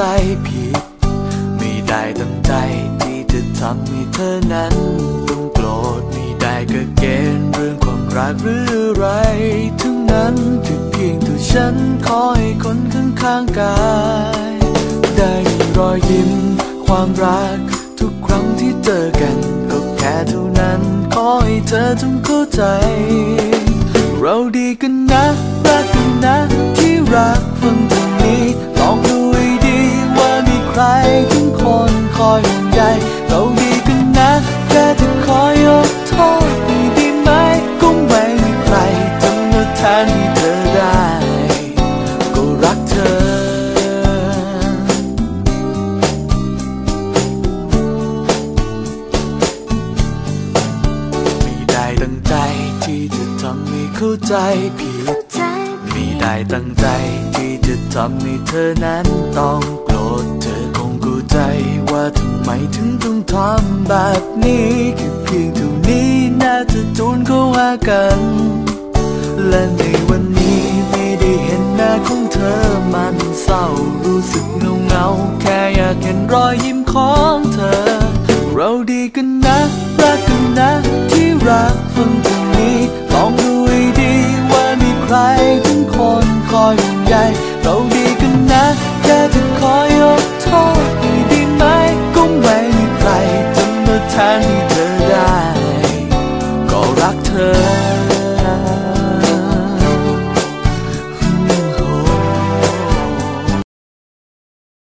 ใจผิด ไม่ได้ตั้งใจที่จะทำให้เธอนั้นต้องโกรธไม่ได้ก็เกณฑ์เรื่องความรักหรืออะไรทั้งนั้นคือเพียงตัวฉันขอให้คนข้างๆกาย ได้มีรอยยิ้มความรักทุกครั้งที่เจอกันก็แค่เท่านั้นขอให้เธอจงเข้าใจ เราดีกันนะรักกันนะที่รักฟังตรง จะทำให้เข้าใจผิดไม่ได้ตั้งใจที่จะทำให้เธอนั้นต้องโกรธเธอคงเข้าใจว่าทำไมถึงต้องทำแบบนี้แค่เพียงเท่านี้น่าจะจูนเข้าหากัน และในวันนี้ไม่ได้เห็นหน้าของเธอมันเศร้ารู้สึกเงาเงาแค่อยากเห็นรอยยิ้มของเธอ เราดีกันนะรักกันนะที่รักฟังตรง